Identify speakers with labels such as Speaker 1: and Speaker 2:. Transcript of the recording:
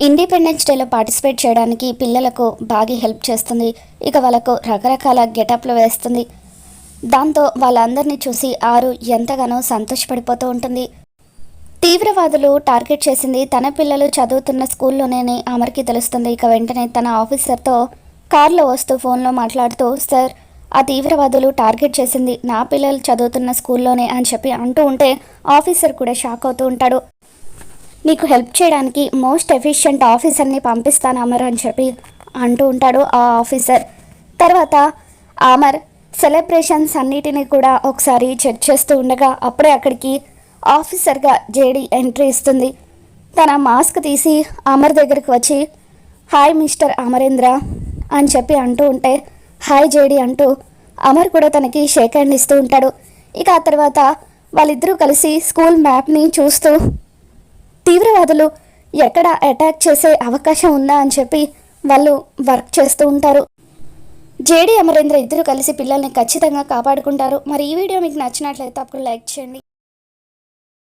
Speaker 1: Independence డేలో participate చేయడానికి పిల్లలకు బాగా హెల్ప్ చేస్తుంది. ఇక వాళ్ళకు రకరకాల గెటప్లు వేస్తుంది. దాంతో వాళ్ళందరినీ చూసి ఆరు ఎంతగానో సంతోషపడిపోతూ ఉంటుంది. తీవ్రవాదులు టార్గెట్ చేసింది తన పిల్లలు చదువుతున్న స్కూల్లోనే అమర్కి తెలుస్తుంది. ఇక వెంటనే తన ఆఫీసర్తో కార్లో వస్తూ ఫోన్లో మాట్లాడుతూ సార్ ఆ తీవ్రవాదులు టార్గెట్ చేసింది నా పిల్లలు చదువుతున్న స్కూల్లోనే అని చెప్పి అంటూ ఉంటే ఆఫీసర్ కూడా షాక్ అవుతూ ఉంటాడు. నీకు హెల్ప్ చేయడానికి మోస్ట్ ఎఫిషియంట్ ఆఫీసర్ని పంపిస్తాను అమర్ అని చెప్పి అంటూ ఉంటాడు ఆ ఆఫీసర్. తర్వాత అమర్ సెలబ్రేషన్స్ అన్నిటినీ కూడా ఒకసారి చెక్ చేస్తూ ఉండగా అప్పుడే అక్కడికి ఆఫీసర్గా జేడీ ఎంట్రీ ఇస్తుంది. తన మాస్క్ తీసి అమర్ దగ్గరికి వచ్చి హాయ్ మిస్టర్ అమరేంద్ర అని చెప్పి అంటూ ఉంటే హాయ్ జేడి అంటూ అమర్ కూడా తనకి షేక్ హ్యాండ్ ఇస్తూ ఉంటాడు. ఇక ఆ తర్వాత వాళ్ళిద్దరూ కలిసి స్కూల్ మ్యాప్ని చూస్తూ తీవ్రవాదులు ఎక్కడ అటాక్ చేసే అవకాశం ఉందా అని చెప్పి వాళ్ళు వర్క్ చేస్తూ ఉంటారు. జేడి అమరేంద్ర ఇద్దరు కలిసి పిల్లల్ని ఖచ్చితంగా కాపాడుకుంటారు. మరి ఈ వీడియో మీకు నచ్చినట్లయితే అప్పుడు లైక్ చేయండి.